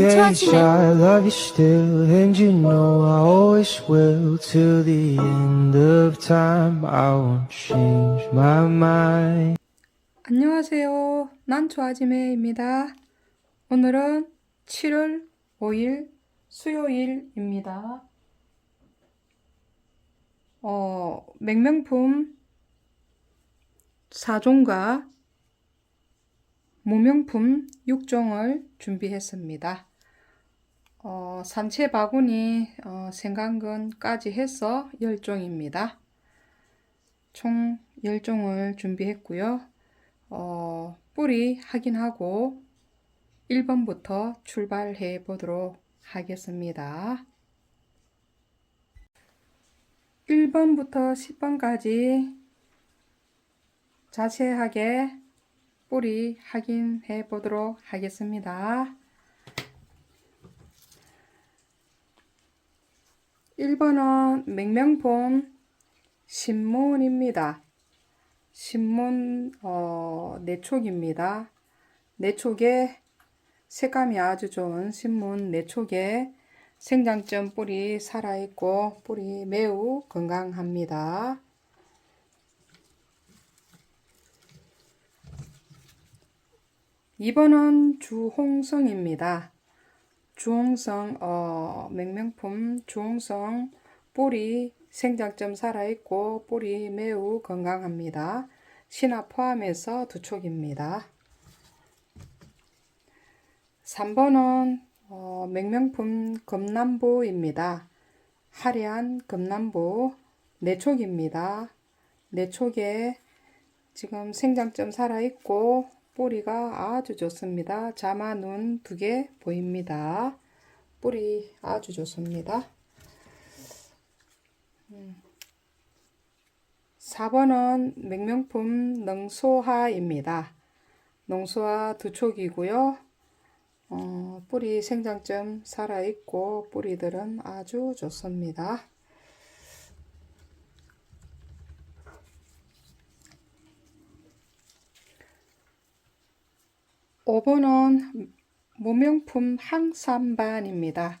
난초하시네. I love you still, and you know I always will. Till the end of time, I won't change my mind. 안녕하세요. 난 조아지매입니다. 오늘은 7월 5일 수요일입니다. 어, 맹명품 4종과 모명품 6종을 준비했습니다. 어, 산채 바구니 어, 생강근까지 해서 10종입니다. 총 10종을 준비했고요. 어, 뿌리 확인하고 1번부터 출발해 보도록 하겠습니다. 1번부터 10번까지 자세하게 뿌리 확인해 보도록 하겠습니다. 1번은 맹명품 신문입니다. 신문 어, 내촉입니다. 내촉에 색감이 아주 좋은 신문 내촉에 생장점 뿌리 살아있고 뿌리 매우 건강합니다. 2번은 주홍성입니다. 주홍성 어, 맹명품 주홍성 뿌리 생장점 살아있고 뿌리 매우 건강합니다. 신화 포함해서 두 촉입니다. 3번은 어, 맹명품 금남부입니다. 화려한 금남부 네 촉입니다. 네 촉에 지금 생장점 살아있고 뿌리가 아주 좋습니다. 자마 눈 두 개 보입니다. 뿌리 아주 좋습니다. 4번은 맹명품 능소하입니다. 농소하 두 촉이고요. 어, 뿌리 생장점 살아있고 뿌리들은 아주 좋습니다. 5번은 모명품 항삼반입니다.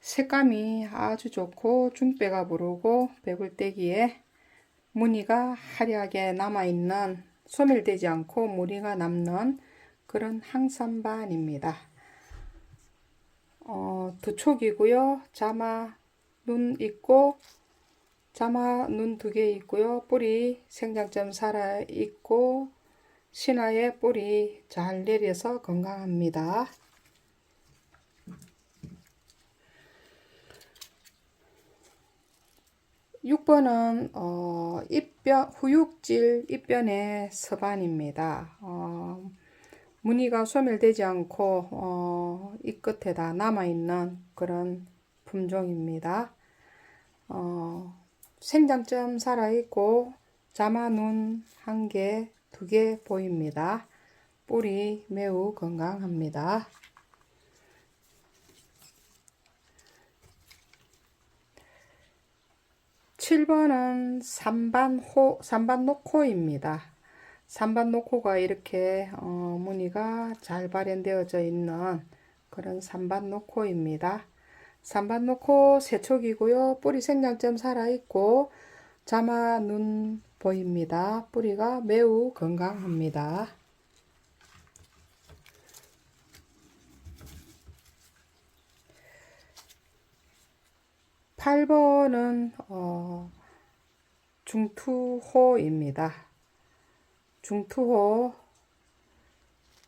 색감이 아주 좋고 중배가 부르고 배불떼기에 무늬가 화려하게 남아있는 소멸되지 않고 무늬가 남는 그런 항삼반입니다. 어, 두 촉이고요. 자마 눈 있고 자마 눈 두 개 있고요. 뿌리 생장점 살아 있고 신화의 뿌리 잘 내려서 건강합니다. 육번은 어, 입변 후육질 입변의 서반입니다. 어, 무늬가 소멸되지 않고 어, 이 끝에다 남아있는 그런 품종입니다. 어, 생장점 살아있고 자마눈 한 개, 두 개 보입니다. 뿌리 매우 건강합니다. 칠번은 삼반호, 삼반노코입니다. 삼반노코가 이렇게 어, 무늬가 잘 발현되어져 있는 그런 삼반노코입니다. 삼반노코 세촉이고요. 뿌리 생장점 살아있고 자마 눈 보입니다. 뿌리가 매우 건강합니다. 8번은 어, 중투호입니다. 중투호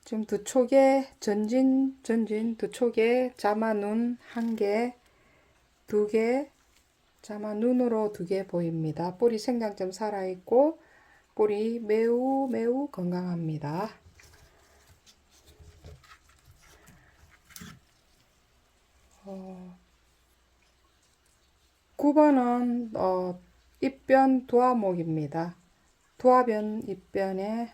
지금 두 촉에 전진 전진 두 촉에 자마눈 한 개, 두 개, 자마눈으로 두 개 보입니다. 뿌리 생장점 살아있고 뿌리 매우 매우 건강합니다. 어, 9번은 어, 입변 도화목입니다. 도화변 입변에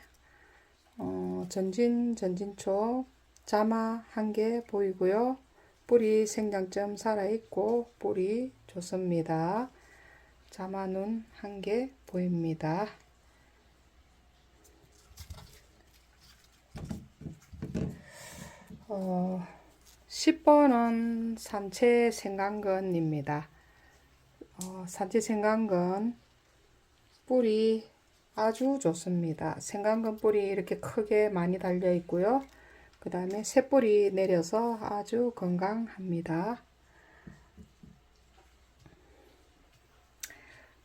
어, 전진 전진초 자마 한 개 보이고요. 뿌리 생장점 살아있고 뿌리 좋습니다. 자마눈 한 개 보입니다. 어, 10번은 산채 생강근입니다. 어, 산채 생강근 뿌리 아주 좋습니다. 생강근 뿌리 이렇게 크게 많이 달려 있고요. 그 다음에 새뿌리 내려서 아주 건강합니다.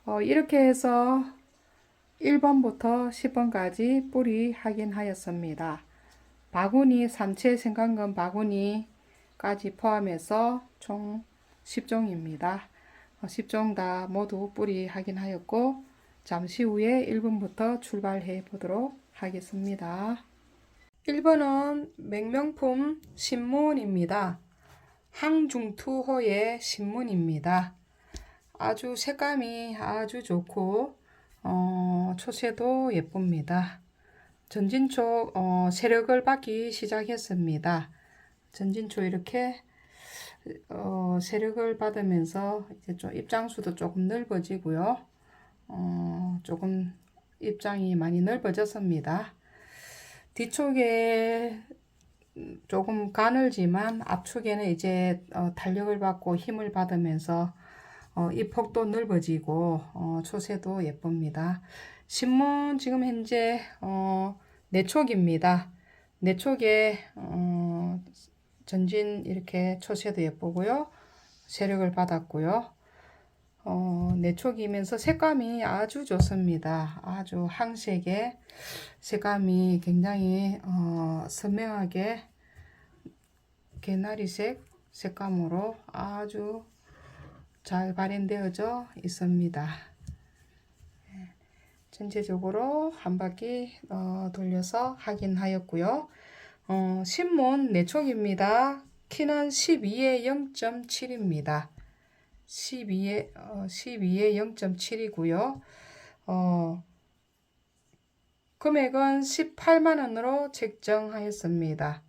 어, 이렇게 해서 1번부터 10번까지 뿌리 확인하였습니다. 바구니, 산채 생강근 바구니까지 포함해서 총 10종입니다. 10종 다 모두 뿌리 확인하였고 잠시 후에 1번부터 출발해 보도록 하겠습니다. 1번은 맹명품 신문입니다. 항중투호의 신문입니다. 아주 색감이 아주 좋고 어, 초세도 예쁩니다. 전진초 어, 세력을 받기 시작했습니다. 전진초 이렇게 어, 세력을 받으면서 이제 좀 입장수도 조금 넓어지고요. 어, 조금 입장이 많이 넓어졌습니다. 뒤쪽에 조금 가늘지만 앞쪽에는 이제 어, 탄력을 받고 힘을 받으면서 어, 이 폭도 넓어지고 어, 초세도 예쁩니다. 신문 지금 현재 어, 내촉입니다. 내촉에 어, 전진 이렇게 초세도 예쁘고요. 세력을 받았고요. 어, 내촉이면서 색감이 아주 좋습니다. 아주 항색의 색감이 굉장히 어, 선명하게 개나리색 색감으로 아주 잘 발현되어져 있습니다. 예, 전체적으로 한 바퀴 어, 돌려서 확인하였고요. 어, 신문 내촉입니다. 키는 12에 0.7입니다. 12에 어, 12에 0.7이고요. 어, 금액은 18만 원으로 책정하였습니다.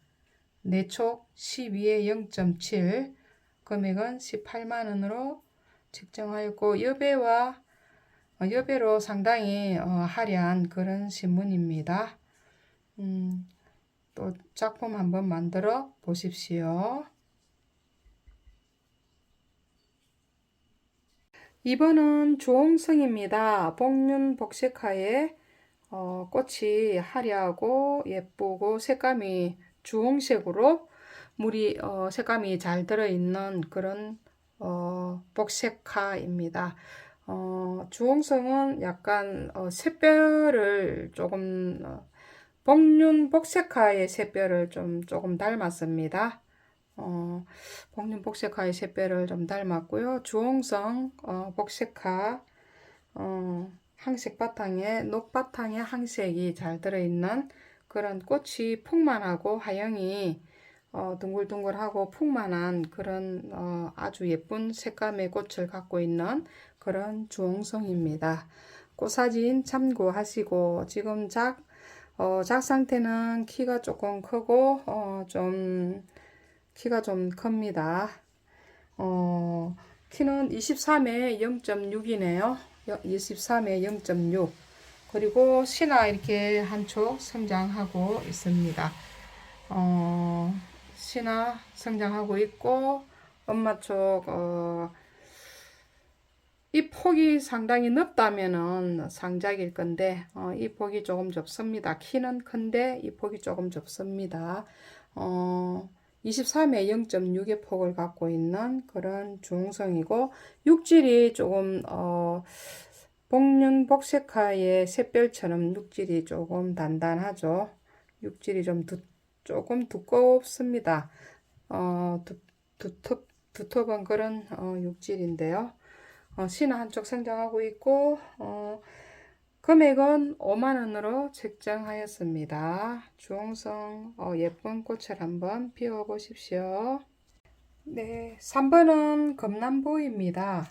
내촉 12에 0.7 금액은 18만 원으로 책정하였고 여배와 어, 여배로 상당히 어, 화려한 그런 신문입니다. 음, 또 작품 한번 만들어 보십시오. 2번은 주홍성입니다. 복륜 복색화에 어, 꽃이 화려하고 예쁘고 색감이 주홍색으로 물이 어, 색감이 잘 들어있는 그런 어, 복색화입니다. 어, 주홍성은 약간 어, 샛별을 조금 어, 복륜 복색화의 샛별을 좀 조금 닮았습니다. 어, 복륜 복색화의 샛별을 좀 닮았고요. 주홍성 어, 복색화 어, 항색 바탕에 녹 바탕에 항색이 잘 들어있는 그런 꽃이 풍만하고 하영이 어, 둥글둥글하고 풍만한 그런 어, 아주 예쁜 색감의 꽃을 갖고 있는 그런 주홍성입니다. 꽃사진 참고하시고 지금 작, 어, 작 상태는 키가 조금 크고 어, 좀 키가 좀 큽니다. 어, 키는 23에 0.6이네요. 23에 0.6 그리고 신화 이렇게 한쪽 성장하고 있습니다. 어, 신화 성장하고 있고 엄마 쪽 어, 이 폭이 상당히 넓다면은 상작일 건데 어, 이 폭이 조금 좁습니다. 키는 큰데 이 폭이 조금 좁습니다. 어, 23에 0.6의 폭을 갖고 있는 그런 중성이고 육질이 조금 어, 복륜 복색화의 샛별처럼 육질이 조금 단단하죠. 육질이 좀 두, 조금 두껍습니다. 어, 두, 두텁, 두텁은 그런 어, 육질인데요. 어, 신화 한쪽 성장하고 있고 어, 금액은 5만원으로 책정하였습니다. 주홍성 어, 예쁜 꽃을 한번 피워 보십시오. 네, 3번은 금남보입니다.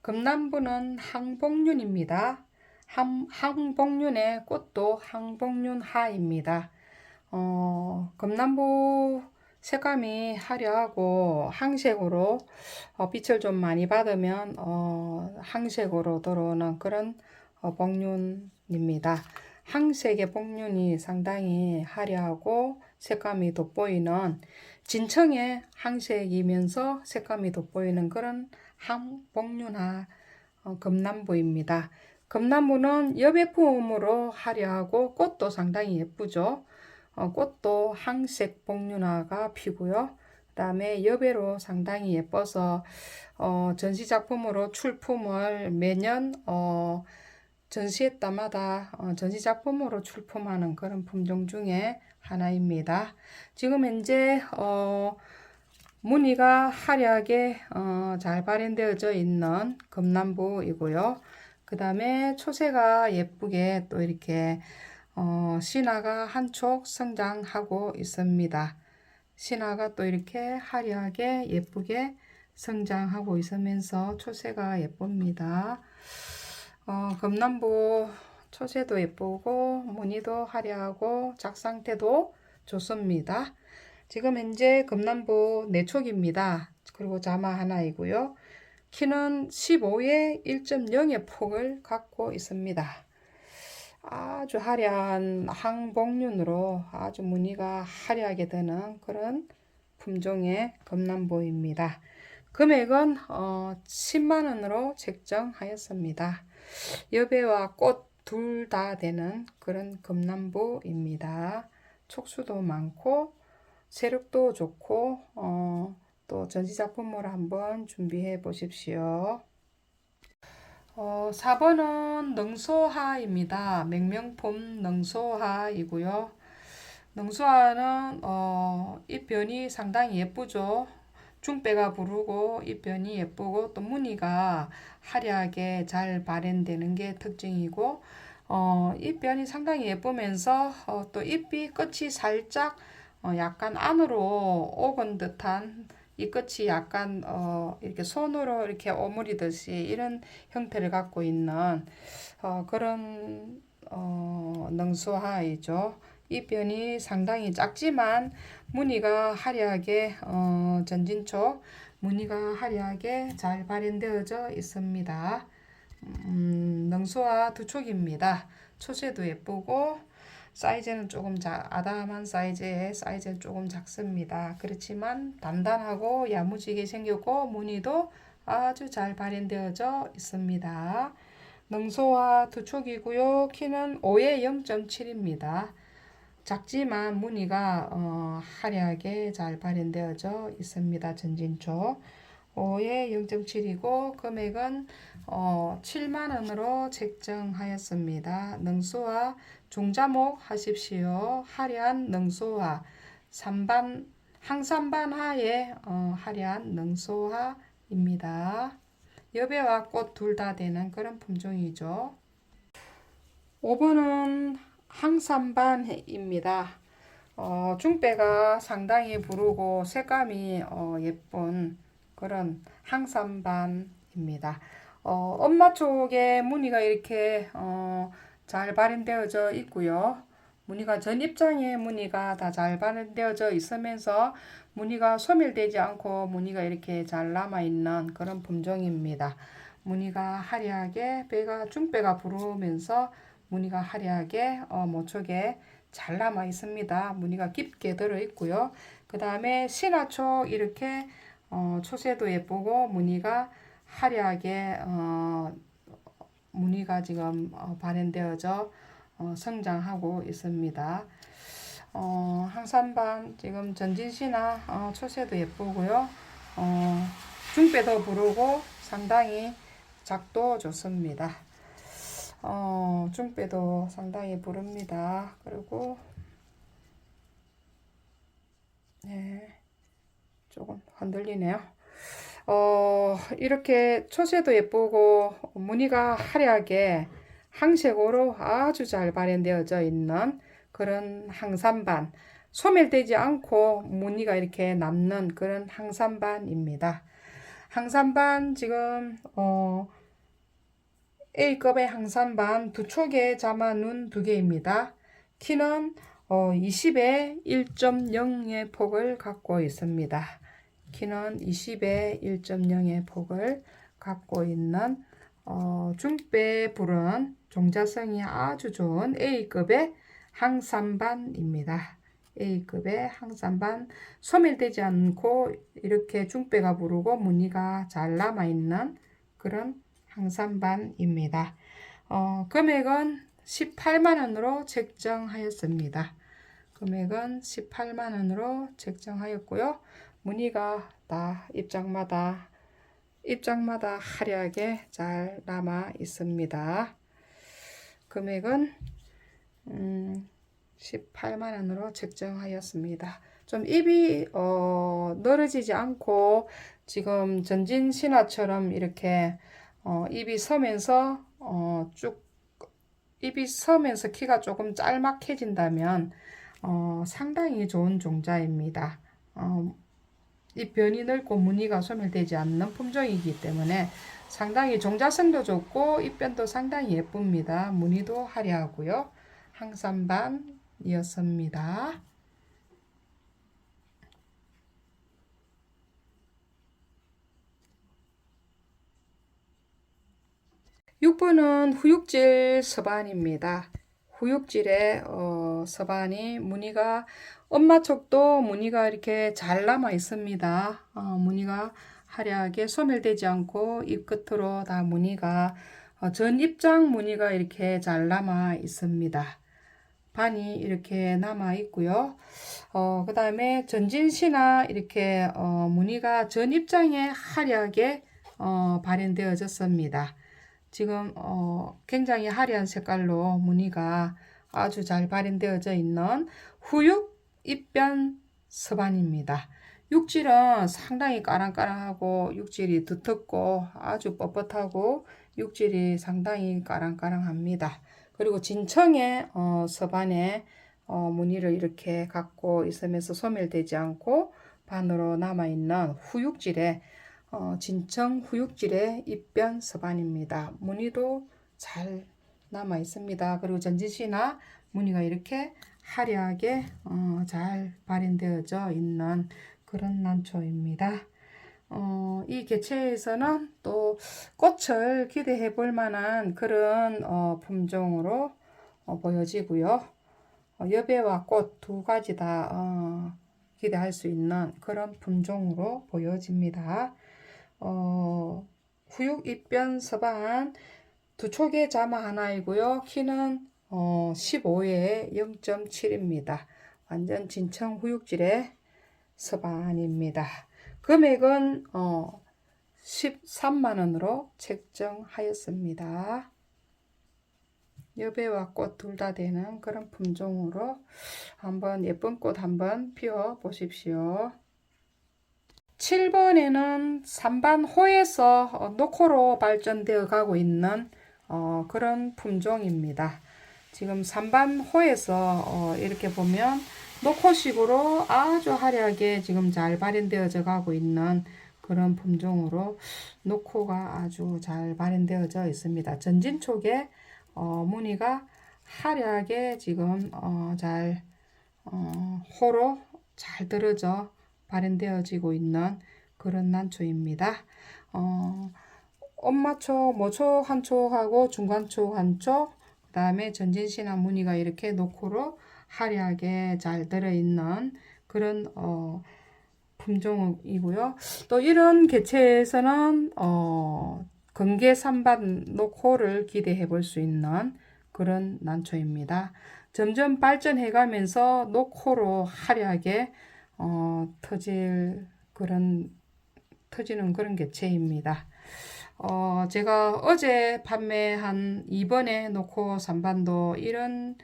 금남보는 항복륜입니다. 항, 항복륜의 꽃도 항복륜하입니다. 어, 금남보 색감이 화려하고 항색으로 어, 빛을 좀 많이 받으면 어, 항색으로 들어오는 그런 어, 복륜입니다. 항색의 복륜이 상당히 화려하고 색감이 돋보이는 진청의 항색이면서 색감이 돋보이는 그런 항복륜화 어, 금남부입니다. 금남부는 여배품으로 화려하고 꽃도 상당히 예쁘죠. 어, 꽃도 항색 복륜화가 피고요. 그 다음에 여배로 상당히 예뻐서 어, 전시 작품으로 출품을 매년 어, 전시회 때마다 어, 전시 작품으로 출품하는 그런 품종 중에 하나입니다. 지금 현재 어, 무늬가 화려하게 어, 잘 발현되어져 있는 금남부이고요. 그 다음에 초세가 예쁘게 또 이렇게 어, 신화가 한 촉 성장하고 있습니다. 신화가 또 이렇게 화려하게 예쁘게 성장하고 있으면서 초세가 예쁩니다. 어, 금남부 초세도 예쁘고 무늬도 화려하고 작상태도 좋습니다. 지금 현재 금남부 내촉입니다. 그리고 자마 하나이고요. 키는 15에 1.0의 폭을 갖고 있습니다. 아주 화려한 항복륜으로 아주 무늬가 화려하게 되는 그런 품종의 금남보입니다. 금액은 어, 10만 원으로 책정하였습니다. 여배와 꽃 둘 다 되는 그런 금남보입니다. 촉수도 많고 세력도 좋고 어, 또 전시작품으로 한번 준비해 보십시오. 어, 4번은 능소하입니다. 맹명품 능소하이고요. 능소하는 어, 잎변이 상당히 예쁘죠. 중배가 부르고 잎변이 예쁘고 또 무늬가 화려하게 잘 발현되는 게 특징이고 어, 잎변이 상당히 예쁘면서 어, 또 잎이 끝이 살짝 어, 약간 안으로 오건 듯한 이 끝이 약간 어, 이렇게 손으로 이렇게 오므리듯이 이런 형태를 갖고 있는 어, 그런 어, 능수하이죠. 이 변이 상당히 작지만 무늬가 화려하게 어, 전진초 무늬가 화려하게 잘 발현되어져 있습니다. 음, 능수화 두 촉입니다. 초세도 예쁘고 사이즈는 조금 자, 아담한 사이즈의 사이즈는 조금 작습니다. 그렇지만 단단하고 야무지게 생겼고 무늬도 아주 잘 발현되어져 있습니다. 능소화 두 촉이고요. 키는 5에 0.7입니다. 작지만 무늬가 어, 화려하게 잘 발현되어져 있습니다. 전진초 5에 0.7이고 금액은 어, 7만 원으로 책정하였습니다. 능소화 중자목 하십시오. 화려한 능소화 3반 항산반 하에 어, 화려한 능소화입니다. 여배와 꽃 둘 다 되는 그런 품종이죠. 5번은 항산반입니다. 어, 중배가 상당히 부르고 색감이 어, 예쁜 그런 항산반입니다. 어, 엄마 쪽에 무늬가 이렇게 어, 잘 발현되어져 있고요. 무늬가 전 입장에 무늬가 다 잘 발현되어져 있으면서 무늬가 소멸되지 않고 무늬가 이렇게 잘 남아 있는 그런 품종입니다. 무늬가 화려하게 배가 중배가 부르면서 무늬가 화려하게 어, 모촉에 잘 남아 있습니다. 무늬가 깊게 들어 있고요. 그 다음에 신화초 이렇게 어, 초세도 예쁘고 무늬가 화려하게 어, 무늬가 지금 어, 발현되어져 어, 성장하고 있습니다. 어, 항산반 지금 전진시나 어, 초세도 예쁘고요. 어, 중배도 부르고 상당히 작도 좋습니다. 어, 중배도 상당히 부릅니다. 그리고 네, 조금 흔들리네요. 어, 이렇게 초세도 예쁘고 무늬가 화려하게 항색으로 아주 잘 발현되어져 있는 그런 항산반 소멸되지 않고 무늬가 이렇게 남는 그런 항산반입니다. 항산반 지금 어, A급의 항산반 두 촉에 자마 눈두 개입니다. 키는 어, 20에 1.0의 폭을 갖고 있습니다. 키는 20에 1.0의 폭을 갖고 있는 어, 중배 불은 종자성이 아주 좋은 A급의 항산반입니다. A급의 항산반 소멸되지 않고 이렇게 중배가 부르고 무늬가 잘 남아있는 그런 항산반입니다. 어, 금액은 18만원으로 책정하였습니다. 금액은 18만원으로 책정하였고요. 무늬가 다 입장마다 입장마다 화려하게 잘 남아 있습니다. 금액은 음, 18만 원으로 책정하였습니다. 좀 입이 어, 늘어지지 않고 지금 전진 신화처럼 이렇게 어, 입이 서면서 어, 쭉 입이 서면서 키가 조금 짤막해진다면 어, 상당히 좋은 종자입니다. 어, 이 변이 넓고 무늬가 소멸되지 않는 품종이기 때문에 상당히 종자성도 좋고 입변도 상당히 예쁩니다. 무늬도 화려하고요. 항산반 이었습니다. 6번은 후육질 서반입니다. 후육질의 어, 서반이 무늬가 엄마 쪽도 무늬가 이렇게 잘 남아 있습니다. 어, 무늬가 화려하게 소멸되지 않고 입 끝으로 다 무늬가 어, 전 입장 무늬가 이렇게 잘 남아 있습니다. 반이 이렇게 남아 있고요. 어, 그 다음에 전진시나 이렇게 어, 무늬가 전 입장에 화려하게 어, 발현되어졌습니다. 지금 어, 굉장히 화려한 색깔로 무늬가 아주 잘 발현되어져 있는 후육 입변 서반입니다. 육질은 상당히 까랑까랑하고 육질이 두텁고 아주 뻣뻣하고 육질이 상당히 까랑까랑합니다. 그리고 진청의 어, 서반에 어, 무늬를 이렇게 갖고 있으면서 소멸되지 않고 반으로 남아있는 후육질의 어, 진청 후육질의 입변 서반입니다. 무늬도 잘 남아 있습니다. 그리고 전진시나 무늬가 이렇게 화려하게 어, 잘 발현되어져 있는 그런 난초입니다. 어, 이 개체에서는 또 꽃을 기대해 볼 만한 그런 어, 품종으로 어, 보여지고요. 어, 여배와 꽃 두 가지 다 어, 기대할 수 있는 그런 품종으로 보여집니다. 어, 후육 입변 서반 두 촉의 자마 하나이고요. 키는 어, 15에 0.7입니다. 완전 진청 후육질의 서반입니다. 금액은 어, 13만원으로 책정하였습니다. 여배와 꽃 둘 다 되는 그런 품종으로 한번 예쁜 꽃 한번 피워 보십시오. 7번에는 3반 호에서 어, 노코로 발전되어 가고 있는 어, 그런 품종입니다. 지금 3반 호에서 어, 이렇게 보면 노코식으로 아주 화려하게 지금 잘 발현되어져 가고 있는 그런 품종으로 노코가 아주 잘 발현되어져 있습니다. 전진 쪽에 어, 무늬가 화려하게 지금 어, 잘 어, 호로 잘 들어져 발현되어지고 있는 그런 난초입니다. 어, 엄마촉, 모촉 한 촉하고 중간촉 한 촉, 그 다음에 전진시나 무늬가 이렇게 노코로 화려하게 잘 들어있는 그런 어, 품종이고요. 또 이런 개체에서는 어, 건개 산반 노코를 기대해 볼 수 있는 그런 난초입니다. 점점 발전해 가면서 노코로 화려하게 어, 터질 그런 터지는 그런 개체입니다. 어, 제가 어제 판매한 2번에 놓고 3반도 이런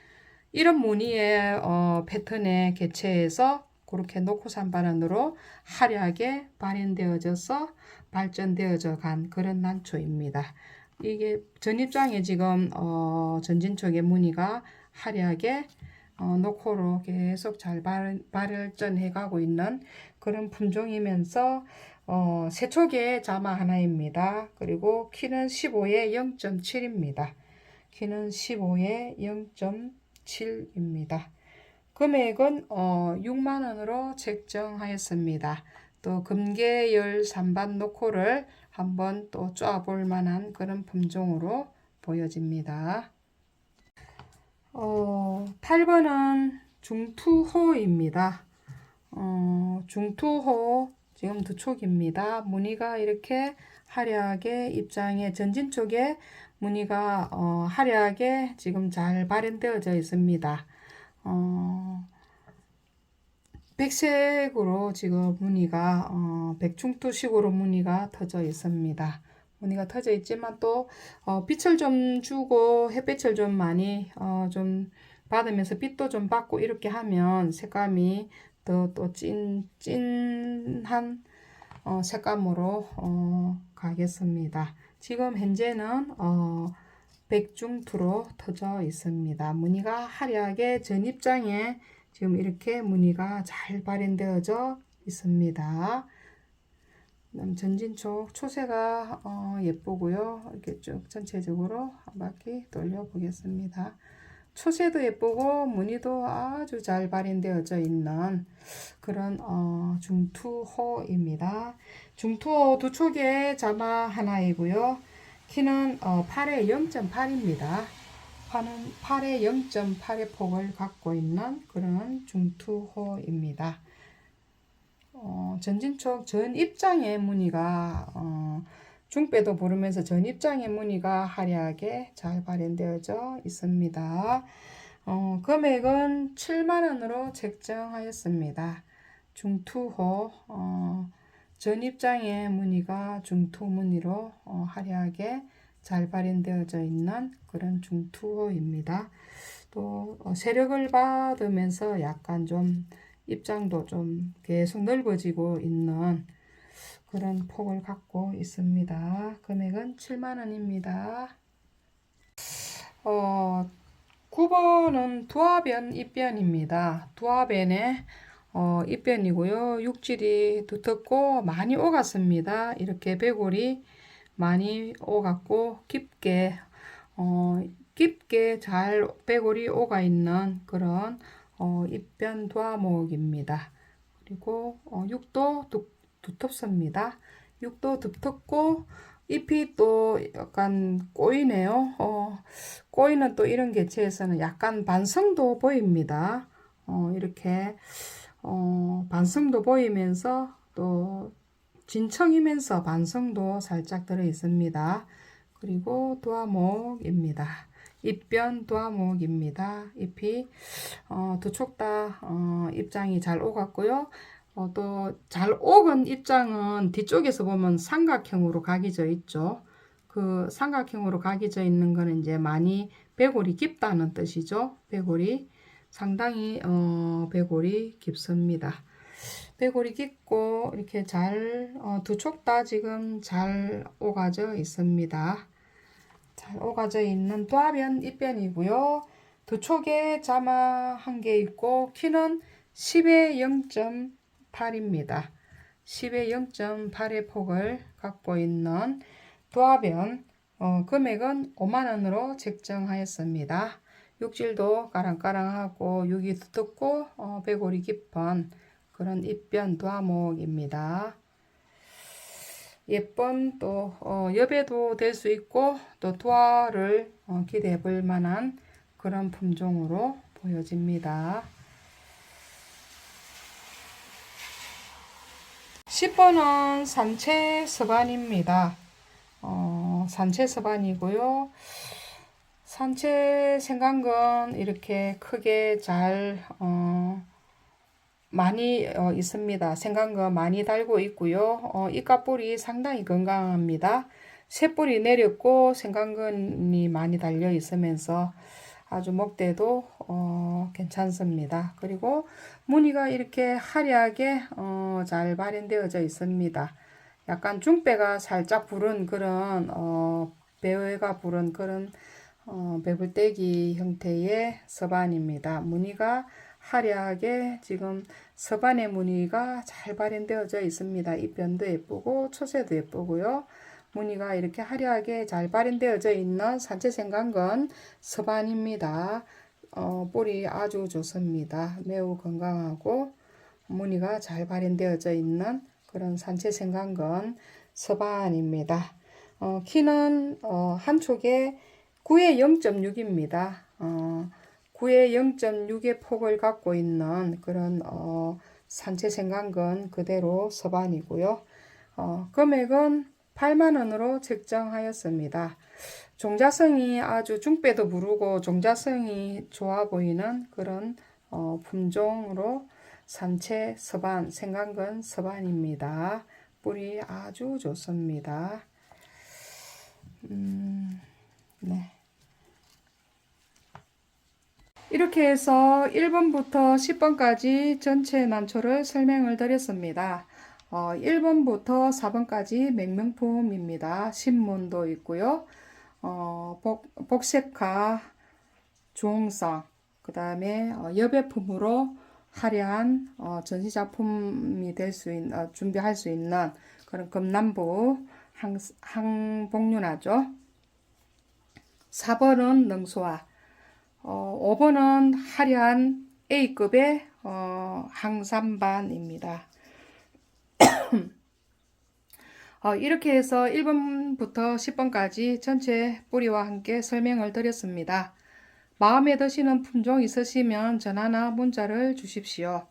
이런 무늬의 어, 패턴의 개체에서 그렇게 놓고 3반원으로 화려하게 발현되어져서 발전되어져 간 그런 난초입니다. 이게 전입장에 지금 어, 전진 쪽의 무늬가 화려하게 어, 노코로 계속 잘 발, 발전해 가고 있는 그런 품종이면서 어, 세촉의 자마 하나입니다. 그리고 키는 15에 0.7입니다. 키는 15에 0.7입니다. 금액은 어, 6만원으로 책정하였습니다. 또 금계열 3반 노코를 한번 또 쪼아볼 만한 그런 품종으로 보여집니다. 어, 8번은 중투호입니다. 어, 중투호 지금 두 촉입니다. 무늬가 이렇게 화려하게 입장에 전진 쪽에 무늬가 어, 화려하게 지금 잘 발현되어져 있습니다. 어, 백색으로 지금 무늬가 어, 백중투식으로 무늬가 터져 있습니다. 무늬가 터져 있지만 또 어, 빛을 좀 주고 햇빛을 좀 많이 어, 좀 받으면서 빛도 좀 받고 이렇게 하면 색감이 더 또 찐 찐한 어, 색감으로 어, 가겠습니다. 지금 현재는 어, 백중투로 터져 있습니다. 무늬가 화려하게 전 입장에 지금 이렇게 무늬가 잘 발현되어져 있습니다. 그다음 전진촉 초세가 어, 예쁘고요. 이렇게 쭉 전체적으로 한 바퀴 돌려 보겠습니다. 초세도 예쁘고 무늬도 아주 잘 발현되어져 있는 그런 어, 중투호입니다. 중투호 두 촉에 자마 하나이고요. 키는 어, 8에 0.8입니다. 파는 8에 0.8의 폭을 갖고 있는 그런 중투호입니다. 어, 전진촉 전 입장의 무늬가 어, 중배도 부르면서 전 입장의 무늬가 화려하게 잘 발현되어져 있습니다. 어, 금액은 7만 원으로 책정하였습니다. 중투호 어, 전 입장의 무늬가 중투 무늬로 어, 화려하게 잘 발현되어져 있는 그런 중투호입니다. 또 어, 세력을 받으면서 약간 좀 입장도 좀 계속 넓어지고 있는 그런 폭을 갖고 있습니다. 금액은 7만 원입니다. 어, 9번은 두화변 입변입니다. 두화변의 어, 입변이고요. 육질이 두텁고 많이 오갔습니다. 이렇게 배골이 많이 오갔고 깊게 어, 깊게 잘 배골이 오가 있는 그런 어, 입변 두화목입니다. 그리고 어, 육도 두, 두텁습니다. 육도 두텁고 잎이 또 약간 꼬이네요. 어, 꼬이는 또 이런 개체에서는 약간 반성도 보입니다. 어, 이렇게 어, 반성도 보이면서 또 진청이면서 반성도 살짝 들어 있습니다. 그리고 도화목입니다. 입변 도화목입니다. 잎이 어, 두쪽 다 어, 입장이 잘 오갔고요. 어, 또 잘 오은 입장은 뒤쪽에서 보면 삼각형으로 각이져 있죠. 그 삼각형으로 각이져 있는 거는 이제 많이 배골이 깊다는 뜻이죠. 배골이 상당히 어, 배골이 깊습니다. 배골이 깊고 이렇게 잘 어, 두쪽다 지금 잘 오가져 있습니다. 잘 오가져 있는 도화변 입변이고요. 두 촉에 자마 한 개 있고 키는 10에 0.8입니다. 10에 0.8의 폭을 갖고 있는 도화변 어, 금액은 5만원으로 책정하였습니다. 육질도 까랑까랑하고 육이 두텁고 어, 배골이 깊은 그런 입변 도화목입니다. 예쁜 또 어, 여배도 될 수 있고 또 도화를 어, 기대해 볼 만한 그런 품종으로 보여집니다. 10번은 산채 서반입니다. 어, 산채 서반이고요. 산채 생강근 이렇게 크게 잘 어, 많이 어, 있습니다. 생강근 많이 달고 있고요. 어, 이까뿌리 상당히 건강합니다. 새뿌리 내렸고 생강근이 많이 달려 있으면서 아주 먹대도 어, 괜찮습니다. 그리고 무늬가 이렇게 화려하게 어, 잘 발현되어져 있습니다. 약간 중배가 살짝 부른 그런 어, 배회가 부른 그런 어, 배불떼기 형태의 서반입니다. 무늬가 화려하게 지금 서반의 무늬가 잘 발현되어져 있습니다. 입변도 예쁘고 초세도 예쁘고요. 무늬가 이렇게 화려하게 잘 발현되어져 있는 산채생강건 서반입니다. 어, 뿌리 아주 좋습니다. 매우 건강하고 무늬가 잘 발현되어져 있는 그런 산채생강건 서반입니다. 어, 키는 어, 한 촉에 9에 0.6입니다. 어, 9의 0.6의 폭을 갖고 있는 그런 어, 산채 생강근 그대로 서반이고요. 어, 금액은 8만 원으로 책정하였습니다. 종자성이 아주 중배도 무르고 종자성이 좋아 보이는 그런 어, 품종으로 산채 서반, 생강근 서반입니다. 뿌리 아주 좋습니다. 음, 네. 이렇게 해서 1번부터 10번까지 전체 난초를 설명을 드렸습니다. 어, 1번부터 4번까지 맹명품입니다. 신문도 있고요. 어, 복, 복색화, 중성, 그 다음에 어, 여배품으로 화려한 어, 전시작품이 될 수 있는, 어, 준비할 수 있는 그런 금남부 항, 항복륜화죠. 4번은 능소화, 어, 5번은 화려한 A급의 어, 항산반입니다. 어, 이렇게 해서 1번부터 10번까지 전체 뿌리와 함께 설명을 드렸습니다. 마음에 드시는 품종 있으시면 전화나 문자를 주십시오.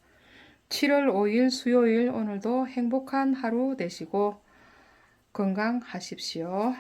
7월 5일 수요일 오늘도 행복한 하루 되시고 건강하십시오.